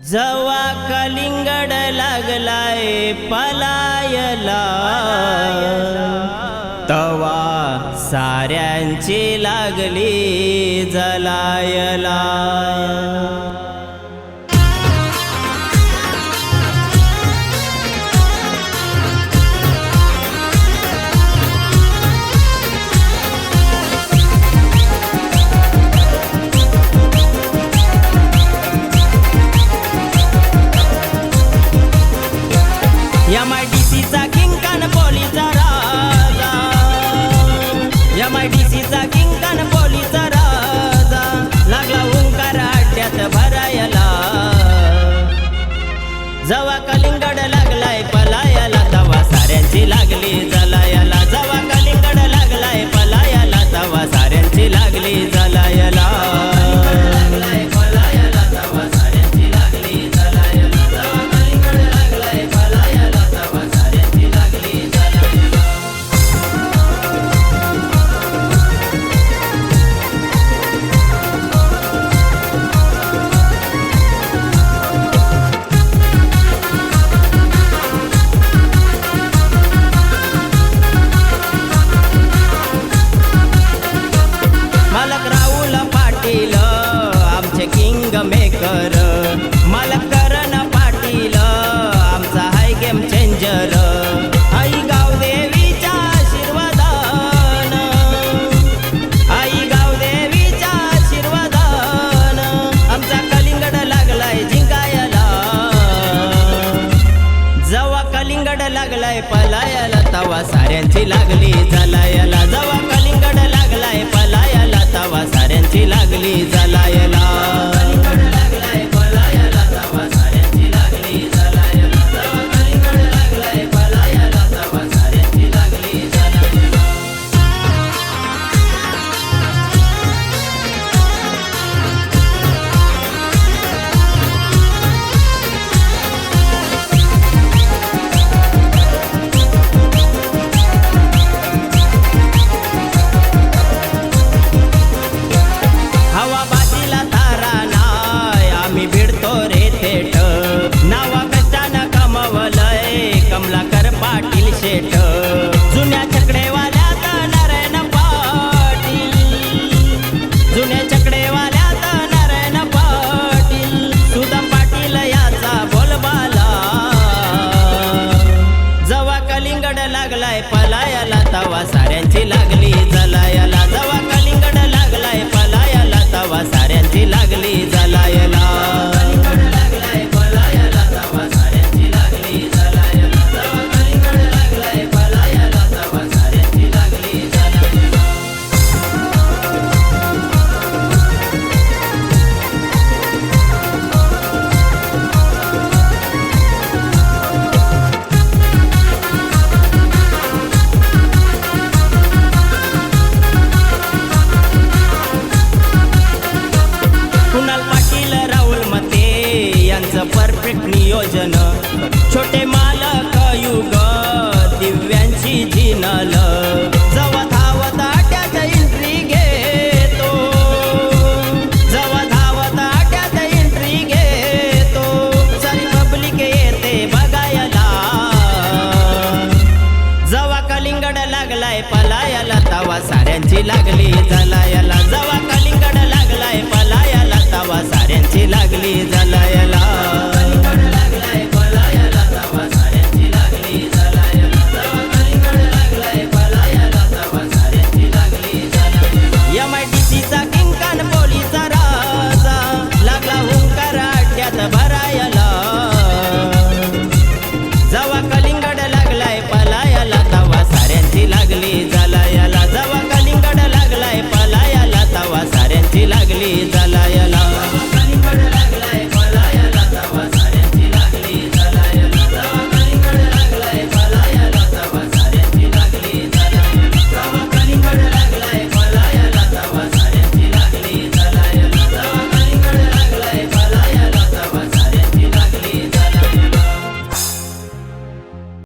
जवा कलिंगड लागलाय पलायला. तवा साऱ्यांची लागली जलायला. जवा कलिंगड लागलाय पलायाला तवा. साऱ्यांची लागली जलायाला. जवा कलिंगड लागलाय पलायाला तवा. साऱ्यांची लागली जलाय पाटील शेट कुणाल पाटील राहुल मते यांचं परफेक्ट नियोजन. छोटे